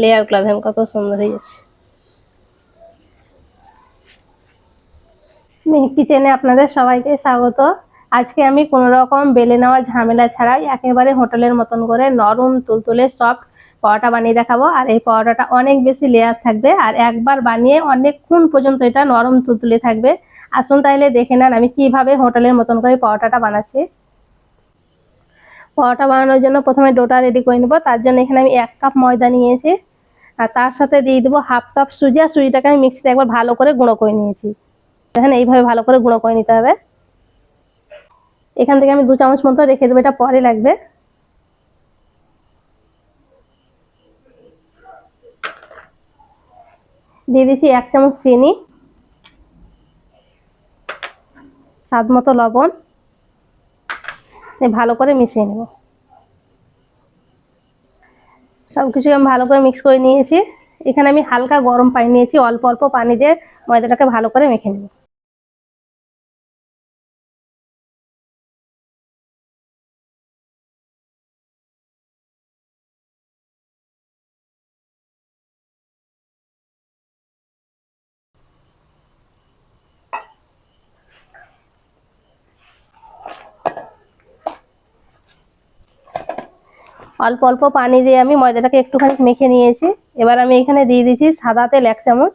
লেয়ারগুলো দেখেন কত সুন্দর হয়েছে মেহেক কিচেনে আপনাদের সবাইকে স্বাগত। আজকে আমি কোনো রকম বেলে নেওয়া ঝামেলা ছাড়াই একেবারে হোটেলের মতন করে নরম তুলতুলে সফট পরোটা বানিয়ে দেখাবো। আর এই পরোটাটা অনেক বেশি লেয়ার থাকবে। আর একবার বানিয়ে অনেকক্ষণ পর্যন্ত এটা নরম তুলতুলে থাকবে। আসুন তাহলে দেখে নেন আমি কীভাবে হোটেলের মতন করে পরোটাটা বানাচ্ছি। পরোটা বানানোর জন্য প্রথমে ডোটা রেডি করে নেব। তার জন্য এখানে আমি এক কাপ ময়দা নিয়েছি। আর তার সাথে দিয়ে দেবো হাফ কাপ সুজি। আর সুজিটাকে আমি মিক্সিতে একবার ভালো করে গুঁড়ো করে নিয়েছি। দেখেন, এইভাবে ভালো করে গুঁড়ো করে নিতে হবে। এখান থেকে আমি দু চামচ মতো রেখে দেবো, এটা পরে লাগবে। দিয়ে দিচ্ছি এক চামচ চিনি, স্বাদ মতো লবণ। ভালো করে মিশিয়ে নেব। সব কিছু আমি ভালো করে মিক্স করে নিয়েছি। এখানে আমি হালকা গরম পানি নিয়েছি, অল্প অল্প পানি দিয়ে ময়দাটাকে ভালো করে মেখে নেব। অল্প অল্প পানি দিয়ে আমি ময়দাটাকে একটুখানি মেখে নিয়েছি। এবার আমি এখানে দিয়ে দিচ্ছি সাদা তেল এক চামচ।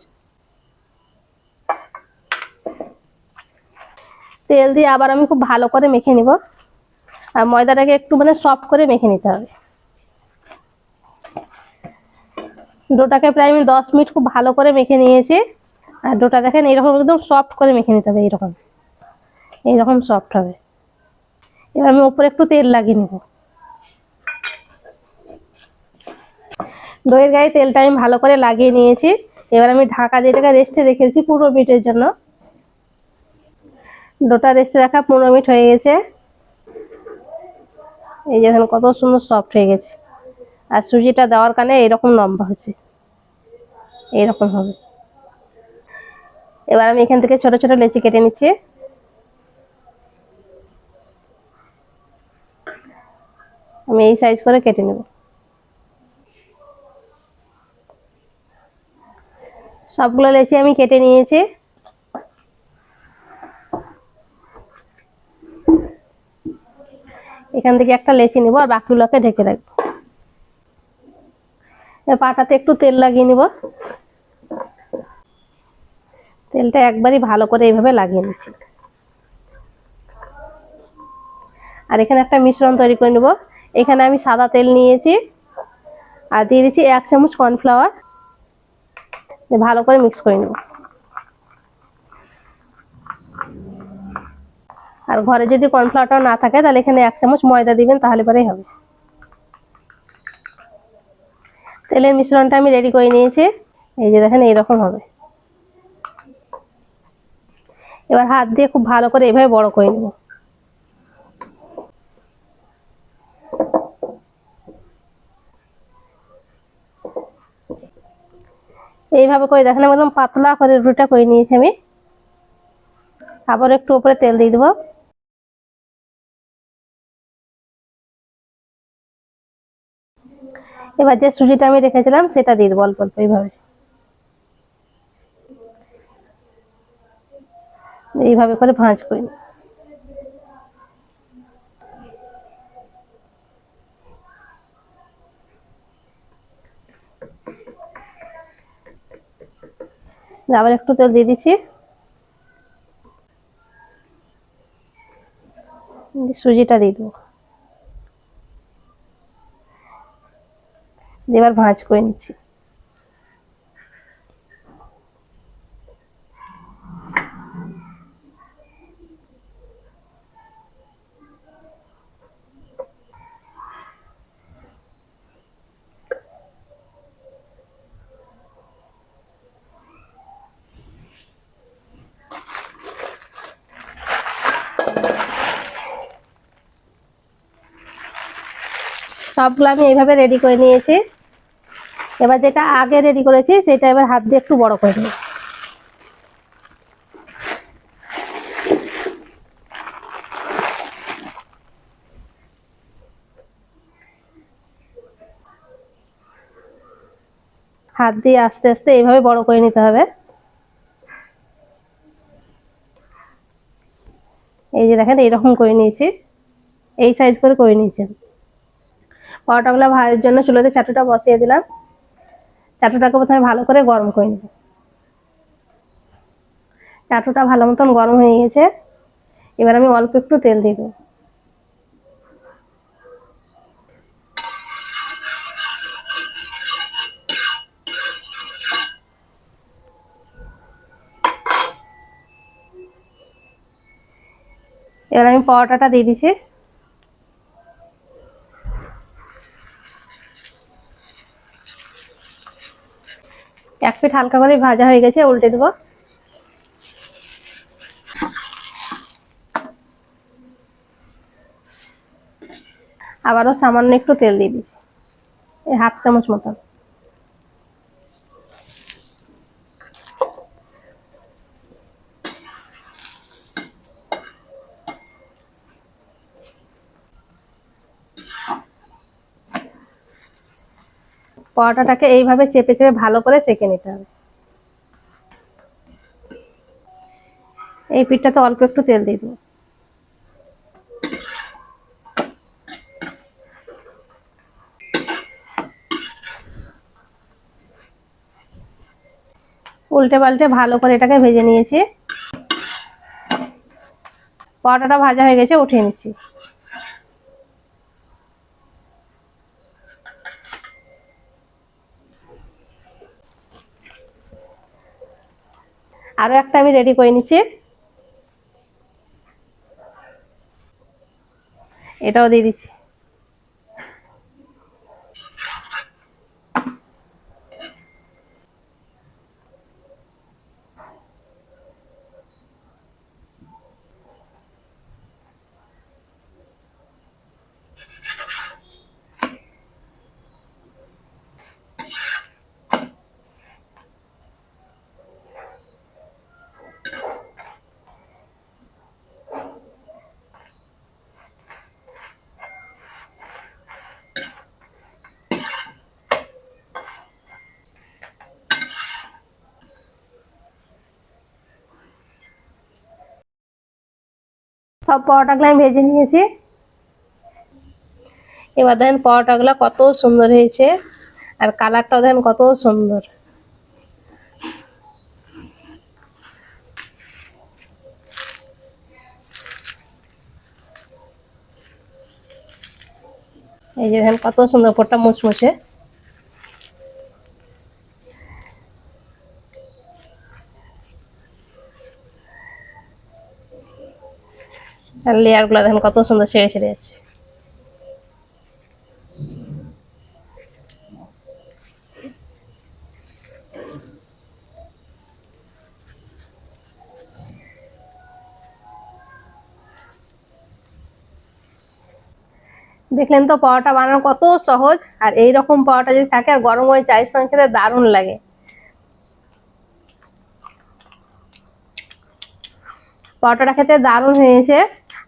তেল দিয়ে আবার আমি খুব ভালো করে মেখে নিব। আর ময়দাটাকে একটু মানে সফট করে মেখে নিতে হবে। ডোটাকে প্রায় আমি দশ মিনিট খুব ভালো করে মেখে নিয়েছি। আর ডোটা দেখেন এইরকম একদম সফট করে মেখে নিতে হবে, এইরকম। এইরকম সফট হবে। এবার আমি উপরে একটু তেল লাগিয়ে নেব। দইয়ের গায়ে তেলটা আমি ভালো করে লাগিয়ে নিয়েছি। এবার আমি ঢাকা দিয়ে টাকা রেস্টে রেখেছি পনেরো মিনিটের জন্য। ডোটা রেস্টে রাখা পনেরো মিনিট হয়ে গেছে। এই যে দেখেন কত সুন্দর সফট হয়ে গেছে। আর সুজিটা দেওয়ার কারণে এরকম লম্বা হচ্ছে এইরকম হবে। এবার আমি এখান থেকে ছোট ছোট লেচি কেটে নিচ্ছি। আমি এই সাইজ করে কেটে নেব। সবগুলো লেচি আমি কেটে নিয়েছি। এখান থেকে একটা লেচি নিব আর বাকিগুলোকে ঢেকে রাখব। পাটাতে একটু তেল লাগিয়ে নিব। তেলটা একবারই ভালো করে এইভাবে লাগিয়ে নিচ্ছি। আর এখানে একটা মিশ্রণ তৈরি করে নেব। এখানে আমি সাদা তেল নিয়েছি। আর দিয়ে দিচ্ছি এক চামচ কর্নফ্লাওয়ার। ভালো করে মিক্স করে নেব। আর ঘরে যদি কর্নফ্লাওয়ারটা না থাকে, তাহলে এখানে এক চামচ ময়দা দিবেন, তাহলে পরেই হবে। তেলের মিশ্রণটা আমি রেডি করে নিয়েছি। এই যে দেখেন, এইরকম হবে। এবার হাত দিয়ে খুব ভালো করে এভাবে বড় করে নেব। এইভাবে করে দেখেন একদম পাতলা করে রুটিটা করে নিয়েছি আমি। আবার একটু উপরে তেল দিয়ে দেবো। এবার যে সুজিটা আমি রেখেছিলাম, সেটা দিয়ে দেবো অল্প অল্প এইভাবে। এইভাবে করে ভাঁজ করে নিই। আবার একটু তেল দিয়ে দিচ্ছি। সুজিটা দিয়ে দেবো। এবার ভাঁজ করে নিচ্ছি। সবগুলো আমি এইভাবে রেডি করে নিয়েছি। এবার যেটা আগে রেডি করেছি, সেটা এবার হাত দিয়ে একটু বড় করে হাত দিয়ে আস্তে আস্তে এইভাবে বড় করে নিতে হবে। এই যে দেখেন, এইরকম করে নিয়েছি। এই সাইজ করে করে নিয়েছেন পরোটাগুলো ভাজার জন্য চুলোতে চাটুটা বসিয়ে দিলাম। চাটুটাকে প্রথমে ভালো করে গরম করে নেব। চাটুটা ভালো মতন গরম হয়ে গেছে। এবার আমি অল্প একটু তেল দিয়ে দেবো। এবার আমি পরোটাটা দিয়ে দিচ্ছি। এক পিঠ হালকা করে ভাজা হয়ে গেছে, উল্টে দেবো। আবারও সামান্য একটু তেল দিয়ে দিচ্ছি, এই হাফ চামচ মতন। পরোটাটাকে এইভাবে চেপে চেপে ভালো করে সেঁকে নিতে হবে। এই পিঠটাতে অল্প একটু তেল দিয়ে দেবো। উল্টে পাল্টে ভালো করে এটাকে ভেজে নিয়েছি। পরোটাটা ভাজা হয়ে গেছে, উঠিয়ে নিচ্ছি। আরও একটা আমি রেডি করে নিচ্ছি। এটাও দিয়ে দিচ্ছি। সব পরোটাগুলো আমি ভেজে নিয়েছি। এবার দেখেন পরোটাগুলো কত সুন্দর হয়েছে, আর কালারটাও দেখেন কত সুন্দর। এই যে দেখেন কত সুন্দর পরটা মুচমুচে আর লেয়ারগুলো দেখেন কত সুন্দর ছেড়ে ছেড়ে যাচ্ছে দেখলেন তো পরোটা বানানো কত সহজ, আর এই রকম পরোটা যদি থাকে আর গরম হয়ে চায়ের সঙ্গে খেতে দারুণ লাগে। পরোটাটা খেতে দারুণ হয়েছে।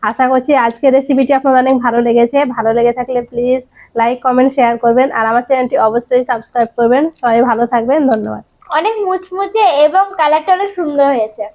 আশা করছি আজকের রেসিপিটি আপনার অনেক ভালো লেগেছে। ভালো লেগে থাকলে প্লিজ লাইক কমেন্ট শেয়ার করবেন। আর আমার চ্যানেলটি অবশ্যই সাবস্ক্রাইব করবেন। সবাই ভালো থাকবেন। ধন্যবাদ। অনেক মুচমুচে এবং কালারটা অনেক সুন্দর হয়েছে।